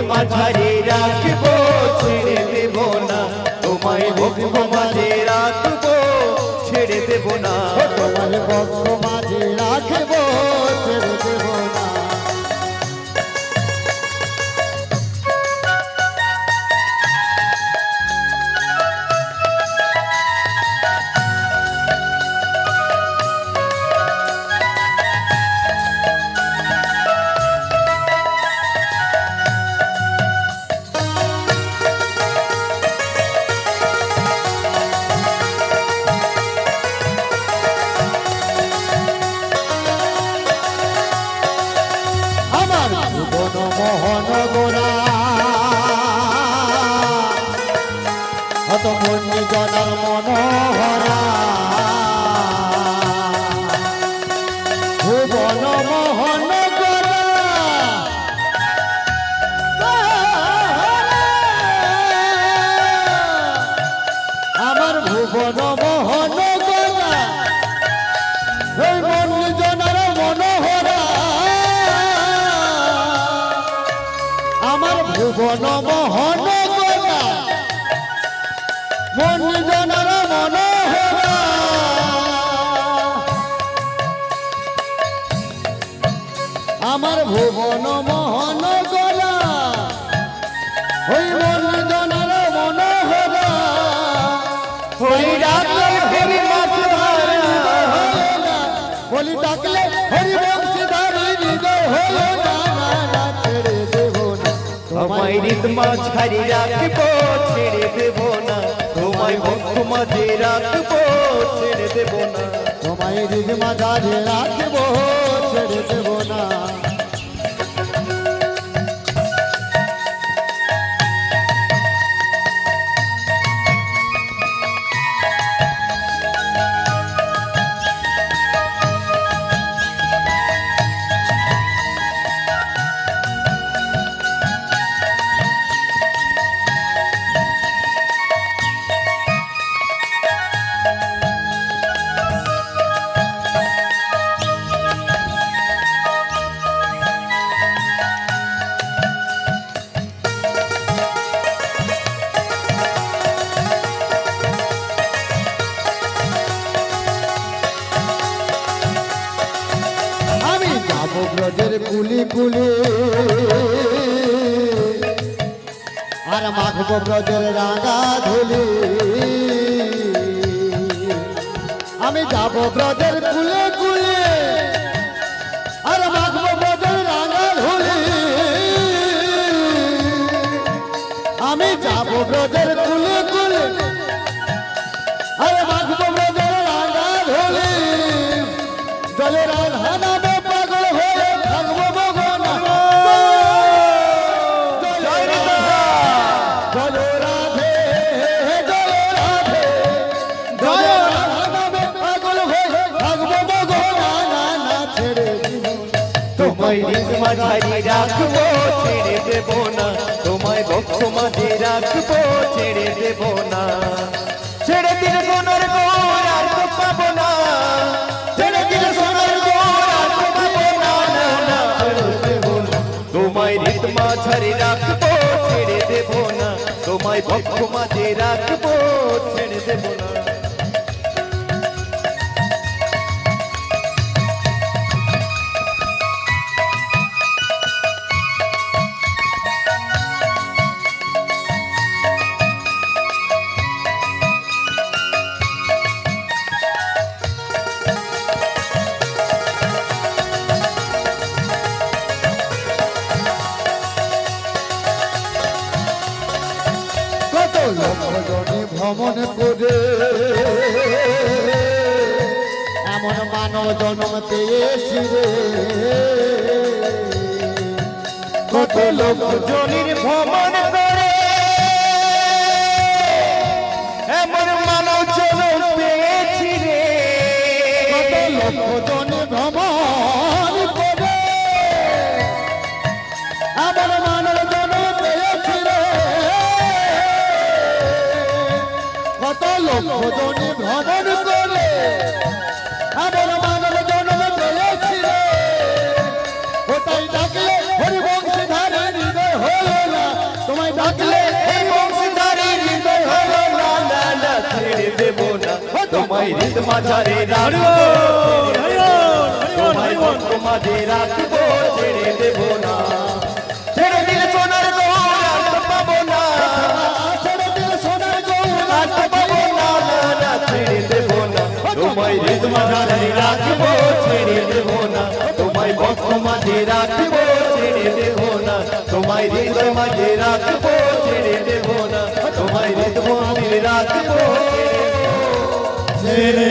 তোমায় নিজ হত মন্নি জনার মনোহরা ভুবন মোহন আমার ভুবন মোহন মনোহরা আমার ভুবন মোহন আমার ভুবন মোহন গোলা। ওই মন জনার মনোহরা হরি ডাকলে ফেরি মাছ ধরা বলি ডাকলে হলো তোমায় রাখব, ছেড়ে দেব না। তোমায় ভক্ত ছেড়ে দেব ব্রজের কুলি কুলি। আর মাখবো ব্রজের রাঙা ধুলি। আমি যাব ব্রজের কুলে কুলে। আর মাখবো ব্রজের রাঙা ধুলি। আমি যাব ব্রজের কুলে মাঝারে রাখব, ছেড়ে দেব না। তোমায় ভক্ত মাঝে রাখব, ছেড়ে দেব না। ছেড়ে দিন সোনার গোর আর তো পাবো না। ছেড়ে দিন সোনার গোর আর পাবো না না না তোমায় নিজ মাঝারে রাখব, ছেড়ে দেব না। তোমায় ভক্ত মাঝে রাখব কত লক্ষ জনে ভ্রমণ করে এমন মানব জন্ম পেয়েছি রে কত লোক ভ্রমণ করে। এমন মানব কত লক্ষ জনে ভ্রমণ করে? আমার মানব জন্ম পেয়েছিল ওটাই ডাকলে হরিবংশ ধারে হৃদয় হলো না। তোমায় ডাকলে হরিবংশ ধারে হৃদয় হলো না। না না, ছেড়ে দেব না। তোমায় হৃদ মাঝারে রাখব। তোমায় বন্ধু মাঝে রাখব, ছেড়ে দেব না। ছেড়ে দিলে সোনার গৌর পাবো না। ছেড়ে দিলে সোনার গৌর পাবো তোমায় হৃদ মাঝারে রাখব, ছেড়ে দেবো না। তোমায় ভক্ত মাঝে রাখব, ছেড়ে দেবো না। তোমায় হৃদয় মাঝে রাখব, ছেড়ে দেবো না। তোমায় হৃদ মাঝে রাখব। ছেড়ে